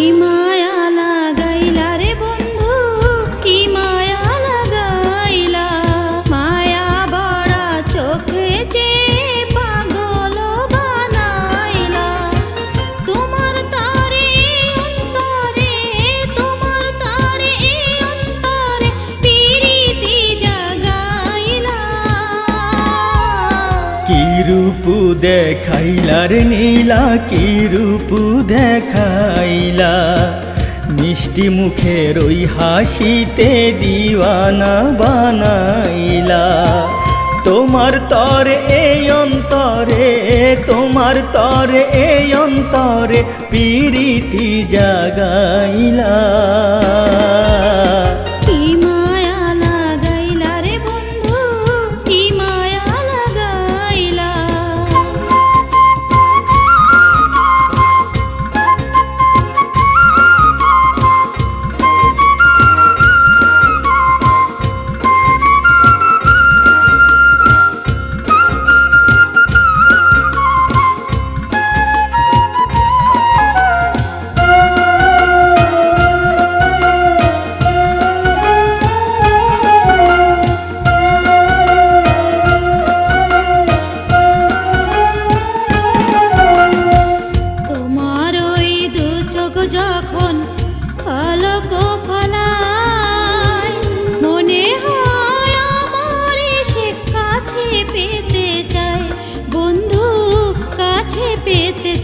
Prima. রূপ দেখাইলার নীলা, কি রূপ দেখাইলা? মিষ্টি মুখের ওই হাসিতে দিওয়ানা বানাইলা। তোমার তরে, এই অন্তরে, তোমার তরে, এই অন্তরে পিরিতি জাগাইলা।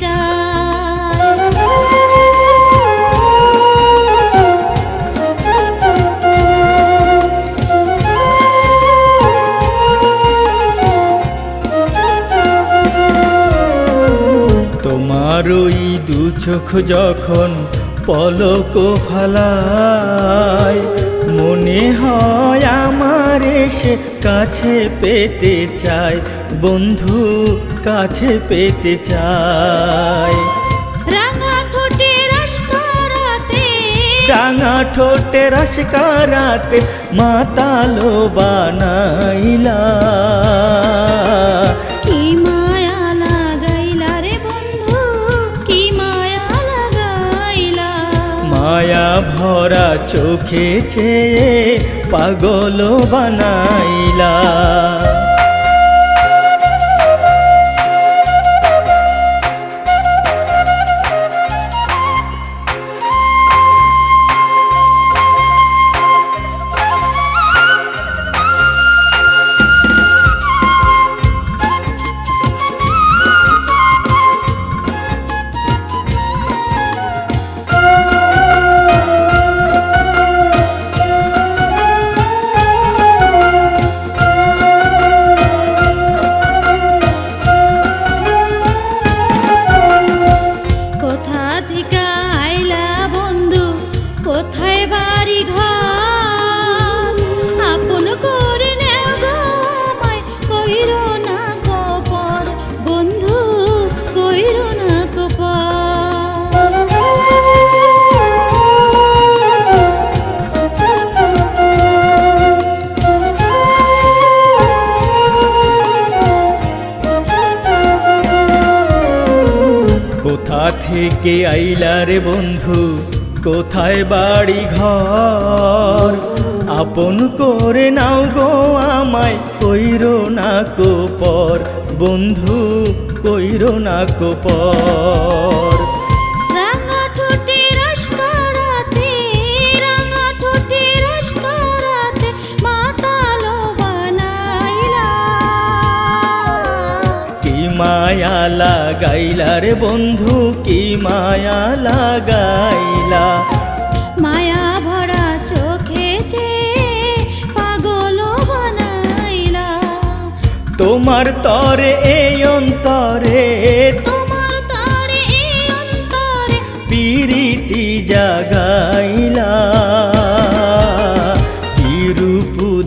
চায়। তোমার ওই দু চোখ যখন পলক ফালায় মনে হয় আমার এসে কাছে পেতে চায় বন্ধু কাছে পেতে চায়। রাঙা ঠোঁটে রসকারাতে মাতালো বানাইলা চোখে চেয়ে পাগল বানাইলা। থেকে আইলা রে বন্ধু, কোথায় বাড়ি ঘর? আপন করে নাও গো আমায়, কইর না কোপর বন্ধু, কইর না কোপর লাগাইলা রে বন্ধু কি মায়া লাগাইলা। মায়া ভরা চোখে যে পাগল বানাইলা। তোমার তরে এই অন্তরে তোমার তারে এই অন্তরে পিরিতি জাগাইলা।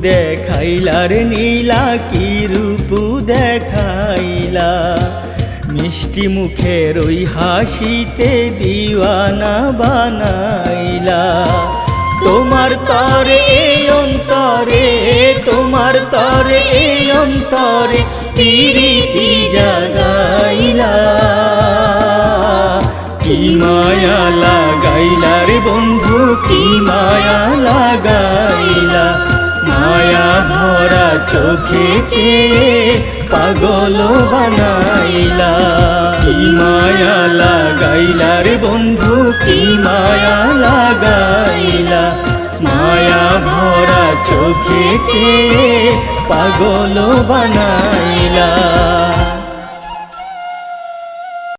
দেখাইলার নীলা কি রূপ দেখাইলা। মিষ্টি মুখের ওই হাসিতে দিওয়ানা বানাইলা। তোমার তরে অন্তরে, তোমার তরে অন্তরে পিরিতি জাগাইলা। কি মায়া লাগাইলা রে বন্ধু, কি মায়া লাগাইলা। মায়া ভরা চোখে চেয়ে পাগল বানাইলা। কি মায়া লাগাইলা রে বন্ধু, কি মায়া লাগাইলা। মায়া ভরা চোখে চেয়ে পাগল বানাইলা।